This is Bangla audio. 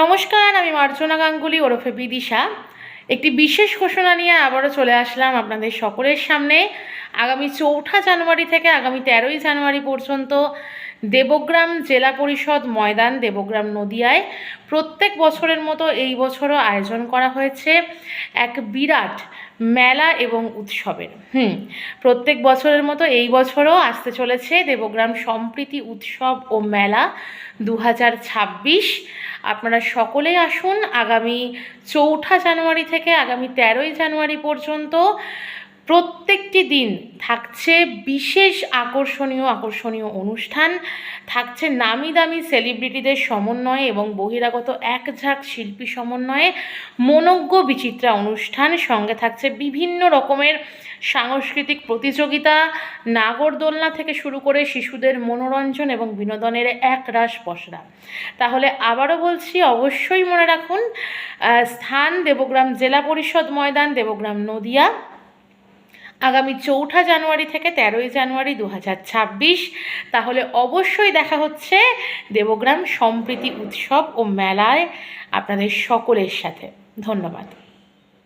নমস্কার, আমি মার্জনা গাঙ্গুলি, ওরফে বিদিশা। একটি বিশেষ ঘোষণা নিয়ে আবারও চলে আসলাম আপনাদের সকলের সামনে। আগামী চৌঠা জানুয়ারি থেকে আগামী তেরোই জানুয়ারি পর্যন্ত দেবগ্রাম জেলা পরিষদ ময়দান, দেবগ্রাম নদিয়ায় প্রত্যেক বছরের মতো এই বছরও আয়োজন করা হয়েছে এক বিরাট মেলা এবং উৎসবের। হুম, প্রত্যেক বছরের মতো এই বছরও আসতে চলেছে দেবগ্রাম সম্প্রীতি উৎসব ও মেলা দু হাজার ছাব্বিশ। আপনারা সকলেই আসুন আগামী চৌঠা জানুয়ারি থেকে আগামী তেরোই জানুয়ারি পর্যন্ত। প্রত্যেকটি দিন থাকছে বিশেষ আকর্ষণীয় আকর্ষণীয় অনুষ্ঠান। থাকছে নামি দামি সেলিব্রিটিদের সমন্বয়ে এবং বহিরাগত এক ঝাঁক শিল্পী সমন্বয়ে মনজ্ঞ, বিচিত্রা অনুষ্ঠান। সঙ্গে থাকছে বিভিন্ন রকমের সাংস্কৃতিক প্রতিযোগিতা। নাগরদোলনা থেকে শুরু করে শিশুদের মনোরঞ্জন এবং বিনোদনের এক রাস পসরা। তাহলে আবারও বলছি, অবশ্যই মনে রাখুন স্থান দেবগ্রাম জেলা পরিষদ ময়দান, দেবগ্রাম নদিয়া। আগামী চৌঠা জানুয়ারি থেকে তেরোই জানুয়ারি দু হাজার ছাব্বিশ। তাহলে অবশ্যই দেখা হচ্ছে দেবগ্রাম সম্প্রীতি উৎসব ও মেলায় আপনাদের সকলের সাথে। ধন্যবাদ।